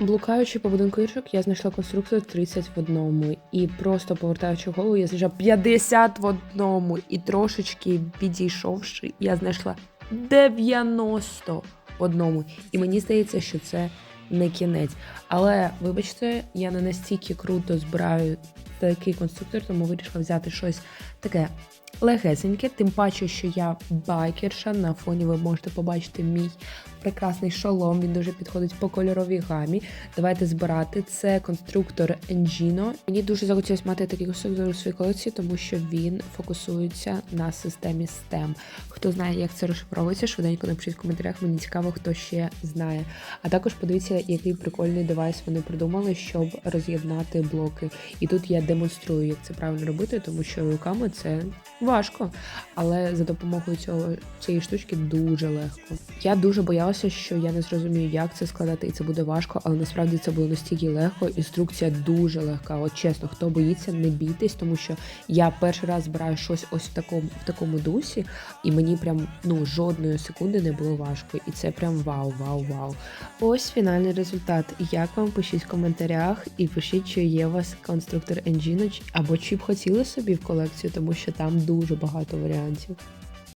Блукаючи по будинку я знайшла конструкцію 30 в одному. І просто повертаючи голову, я знайшла 50 в одному. І трошечки підійшовши, я знайшла 90 в одному. І мені здається, що це не кінець. Але вибачте, я не настільки круто збираю такий конструктор, тому вирішила взяти щось таке легесеньке. Тим паче, що я байкерша. На фоні ви можете побачити мій прекрасний шолом. Він дуже підходить по кольоровій гамі. Давайте збирати. Це конструктор Engino. Мені дуже захотілося мати такий конструктор у своїй колекції, тому що він фокусується на системі STEM. Хто знає, як це розшифровується, швиденько напишіть в коментарях. Мені цікаво, хто ще знає. А також подивіться, який прикольний девайс вони придумали, щоб роз'єднати блоки. І тут я демонструю, як це правильно робити, тому що руками це важко. Але за допомогою цього цієї штучки дуже легко. Я дуже боялася, що я не зрозумію, як це складати, і це буде важко, але насправді це було настільки легко. Інструкція дуже легка. От чесно, хто боїться, не бійтесь, тому що я перший раз збираю щось ось в такому в такому дусі, і мені прям ну жодної секунди не було важко. І це прям вау, вау, вау. Ось фінальний результат. Як вам пишіть в коментарях і пишіть, чи є у вас конструктор Engino, чи- або чи б хотіли собі в колекцію, тому що там дуже багато варіантів.